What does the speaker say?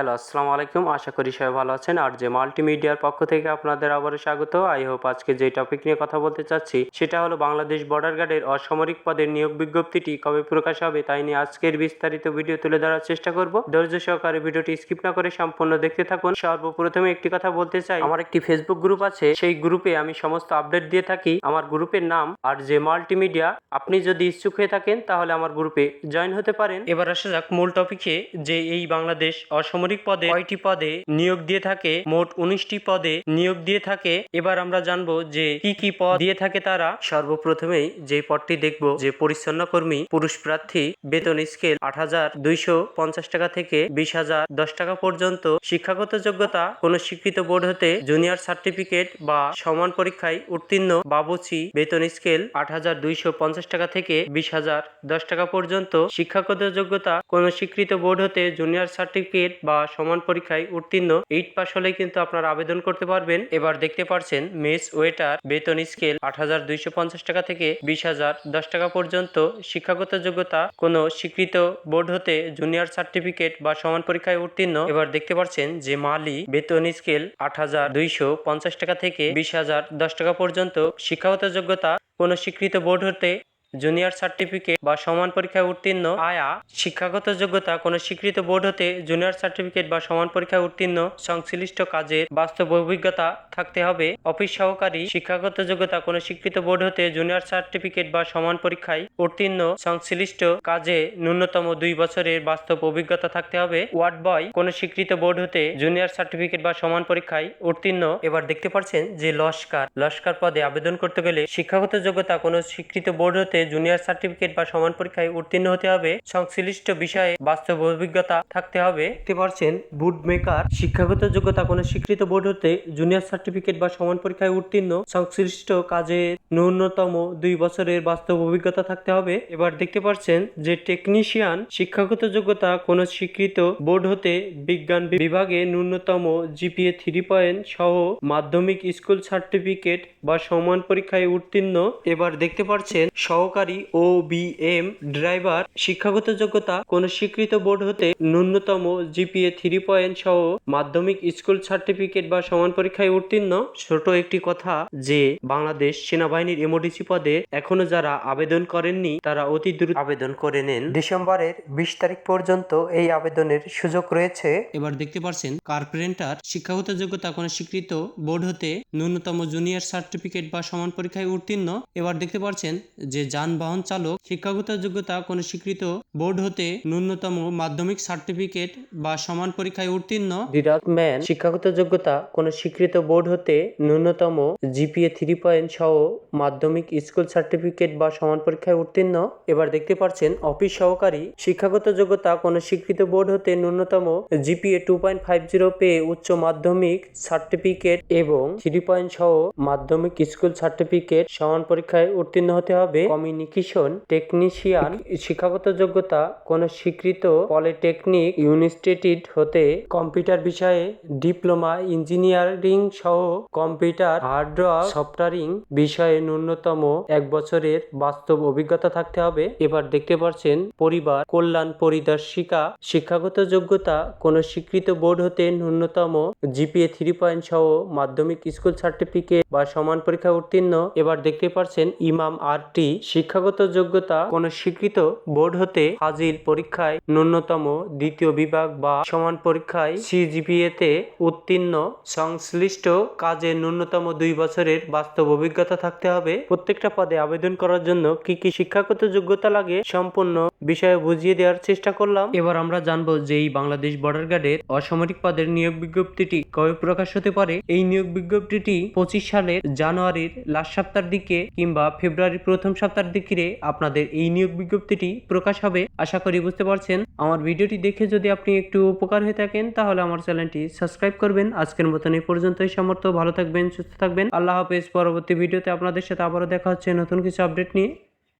Hello, আসসালামু আলাইকুম। আশা করি সবাই ভালো আছেন। আর যে মাল্টিমিডিয়ার পক্ষ থেকে আপনাদের আবারও স্বাগত। আই হোপ আজকে যে টপিক নিয়ে কথা বলতে চাচ্ছি, সেটা হলো বাংলাদেশ বর্ডার গার্ডের অসামরিক পদের নিয়োগ বিজ্ঞপ্তিটি কবে প্রকাশ হবে তাই নিয়ে আজকের বিস্তারিত ভিডিও তুলে ধরার চেষ্টা করব। ধৈর্য সহকারে ভিডিওটি স্কিপ না করে সম্পূর্ণ দেখতে থাকুন। সর্বপ্রথমে একটি কথা বলতে চাই। আমার একটি ফেসবুক গ্রুপ আছে। সেই গ্রুপে আমি সমস্ত আপডেট দিয়ে থাকি। আমার গ্রুপের নাম আর যে মাল্টিমিডিয়া আপনি যদি ইচ্ছুক হয়ে থাকেন তাহলে আমার গ্রুপে জয়েন হতে পারেন। এবার আসা যাক মূল টপিকে যে এই বাংলাদেশ অসামরিক পদে কয়টি পদে নিয়োগ দিয়ে থাকে? মোট উনিশটি পদে নিয়োগ দিয়ে থাকে। এবার আমরা জানব যে কি কি পদ দিয়ে থাকে তারা। সর্বপ্রথমেই যে পদটি দেখব, যে পরিচ্ছন্ন কর্মী, পুরুষ প্রার্থী, বেতন স্কেল আট হাজার দুইশো পঞ্চাশ টাকা থেকে বিশ হাজার দশ টাকা পর্যন্ত, শিক্ষাগত যোগ্যতা, কোন স্বীকৃত বোর্ড হতে জুনিয়র সার্টিফিকেট বা সমান পরীক্ষায় উত্তীর্ণ, বাবুচি, বেতন স্কেল আট হাজার দুইশো পঞ্চাশ টাকা থেকে বিশ হাজার দশ টাকা পর্যন্ত, শিক্ষাগত যোগ্যতা, কোন স্বীকৃত বোর্ড হতে জুনিয়র সার্টিফিকেট বা সমান পরীক্ষায় উত্তীর্ণ এইট পাস হলেই কিন্তু আপনারা আবেদন করতে পারবেন। এবার দেখতে পারছেন মেস ওয়েটার বেতন স্কেল আট হাজার দুইশো পঞ্চাশ টাকা থেকে বিশ হাজার দশ টাকা পর্যন্ত। শিক্ষাগত যোগ্যতা, কোন স্বীকৃত বোর্ড হতে জুনিয়র সার্টিফিকেট বা সমান পরীক্ষায় উত্তীর্ণ। এবার দেখতে পাচ্ছেন যে মালি বেতন স্কেল আট হাজার দুইশো পঞ্চাশ টাকা থেকে বিশ হাজার দশ টাকা পর্যন্ত। শিক্ষাগত যোগ্যতা, কোন স্বীকৃত বোর্ড হতে জুনিয়র সার্টিফিকেট বা সমান পরীক্ষায় উত্তীর্ণ আয়া শিক্ষাগত যোগ্যতা কোনো স্বীকৃত বোর্ড হতে জুনিয়র সার্টিফিকেট বা সমান পরীক্ষায় উত্তীর্ণ সংশ্লিষ্ট কাজের বাস্তব অভিজ্ঞতা থাকতে হবে। অফিস সহকারী শিক্ষাগত যোগ্যতা কোনো স্বীকৃত বোর্ড হতে জুনিয়র সার্টিফিকেট বা সমান পরীক্ষায় উত্তীর্ণ সংশ্লিষ্ট কাজে ন্যূনতম দুই বছরের বাস্তব অভিজ্ঞতা থাকতে হবে। ওয়ার্ড বয় কোনো স্বীকৃত বোর্ড হতে জুনিয়র সার্টিফিকেট বা সমান পরীক্ষায় উত্তীর্ণ। এবার দেখতে পাচ্ছেন যে লস্কার। লস্কার পদে আবেদন করতে গেলে শিক্ষাগত যোগ্যতা কোনো স্বীকৃত বোর্ড হতে জুনিয়র সার্টিফিকেট বা সমান পরীক্ষায় উত্তীর্ণ হতে হবে। সংশ্লিষ্ট বিষয়ে বাস্তব অভিজ্ঞতা থাকতে হবে। দেখতে পাচ্ছেন বুট মেকার শিক্ষাগত যোগ্যতা, কোনো স্বীকৃত বোর্ড হতে জুনিয়র সার্টিফিকেট বা সমান পরীক্ষায় উত্তীর্ণ। সংশ্লিষ্ট কাজে ন্যূনতম দুই বছরের বাস্তব অভিজ্ঞতা থাকতে হবে। এবার দেখতে পাচ্ছেন যে টেকনিশিয়ান শিক্ষাগত যোগ্যতা, কোনো স্বীকৃত বোর্ড হতে বিজ্ঞান বিভাগে ন্যূনতম জিপিএ থ্রি পয়েন্ট সহ মাধ্যমিক স্কুল সার্টিফিকেট বা সমান পরীক্ষায় উত্তীর্ণ। এবার দেখতে পাচ্ছেন সহকারী ও বি এম ড্রাইভার, শিক্ষাগত যোগ্যতা, কোন স্বীকৃত বোর্ড হতে ন্যূনতম জিপিএ থ্রি পয়েন্ট সহ মাধ্যমিক স্কুল সার্টিফিকেট বা সমান পরীক্ষায় উত্তীর্ণ। ছোট একটি কথা যে, বাংলাদেশ সেনাবাহিনীর এমওডিসি পদে এখনও যারা আবেদন করেননি, তারা অতি দ্রুত আবেদন করে নেন। ডিসেম্বরের বিশ তারিখ পর্যন্ত এই আবেদনের সুযোগ রয়েছে। এবার দেখতে পাচ্ছেন কার্পেন্টার শিক্ষাগত যোগ্যতা, কোন স্বীকৃত বোর্ড হতে ন্যূনতম জুনিয়র সার্টিফিকেট বা সমান পরীক্ষায় উত্তীর্ণ। এবার দেখতে পাচ্ছেন যে যানবাহন চালক, শিক্ষাগত যোগ্যতা কোনো স্বীকৃত বোর্ড হতে ন্যূনতম মাধ্যমিক সার্টিফিকেট বা সমান পরীক্ষায় উত্তীর্ণ। ম্যান, শিক্ষাগত যোগ্যতা কোনো স্বীকৃত বোর্ড হতে ন্যূনতম জিপিএ থ্রি পয়েন্ট সহ মাধ্যমিক স্কুল সার্টিফিকেট বা সমান পরীক্ষায় উত্তীর্ণ। এবার দেখতে পাচ্ছেন অফিস সহকারী, শিক্ষাগত যোগ্যতা কোনো স্বীকৃত বোর্ড হতে ন্যূনতম GPA two point five zero পেয়ে উচ্চ মাধ্যমিক সার্টিফিকেট এবং থ্রি পয়েন্ট সহ মাধ্যমিক স্কুল সার্টিফিকেট সমান পরীক্ষায় উত্তীর্ণ হতে হবে। কমিউনিকেশন টেকনিশিয়ান শিক্ষাগত যোগ্যতা কোন স্বীকৃত পলিটেকনিক ইউনিস্টিটিউট হতে কম্পিউটার বিষয়ে ডিপ্লোমা ইঞ্জিনিয়ারিং সহ কম্পিউটার হার্ডওয়্যার সফটওয়্যারিং বিষয়ে ন্যূনতম এক বছরের বাস্তব অভিজ্ঞতা থাকতে হবে। এবার দেখতে পাচ্ছেন পরিবার কল্যাণ পরিদর্শিকা শিক্ষাগত যোগ্যতা কোন স্বীকৃত বোর্ড হতে ন্যূনতম জিপিএ থ্রি পয়েন্ট সহ মাধ্যমিক স্কুল সার্টিফিকেট বা সমান পরীক্ষা উত্তীর্ণ। এবার দেখতে পাচ্ছেন ইমাম আরটি শিক্ষাগত যোগ্যতা কোন স্বীকৃত বোর্ড হতে হাজির পরীক্ষায় ন্যূনতম দ্বিতীয় বিভাগ বা সমান পরীক্ষায় সিজিপিএ তে উত্তীর্ণ। সংশ্লিষ্ট কাজে ন্যূনতম দুই বছরের বাস্তব অভিজ্ঞতা থাকতে হবে। প্রত্যেকটা পদে আবেদন করার জন্য কি কি শিক্ষাগত যোগ্যতা লাগে সম্পূর্ণ বিষয়ে বুঝিয়ে দেওয়ার চেষ্টা করলাম। এবার আমরা জানব যে এই বাংলাদেশ বর্ডার গার্ডের অসামরিক পদের নিয়োগ বিজ্ঞপ্তিটি কবে প্রকাশ হতে পারে? এই নিয়োগ বিজ্ঞপ্তিটি পঁচিশ সালের জানুয়ারির লাস্ট সপ্তাহের দিকে কিংবা ফেব্রুয়ারির প্রথম সপ্তাহের দিকে আপনাদের এই নিয়োগ বিজ্ঞপ্তিটি প্রকাশ হবে। আশা করি বুঝতে পারছেন। আমার ভিডিওটি দেখে যদি আপনি একটু উপকার হয়ে থাকেন, তাহলে আমার চ্যানেলটি সাবস্ক্রাইব করবেন। আজকের মতন এই পর্যন্তই সমর্থ ভালো থাকবেন, সুস্থ থাকবেন। আল্লাহ হাফেজ। পরবর্তী ভিডিওতে আপনাদের সাথে আবারও দেখা হচ্ছে নতুন কিছু আপডেট নিয়ে।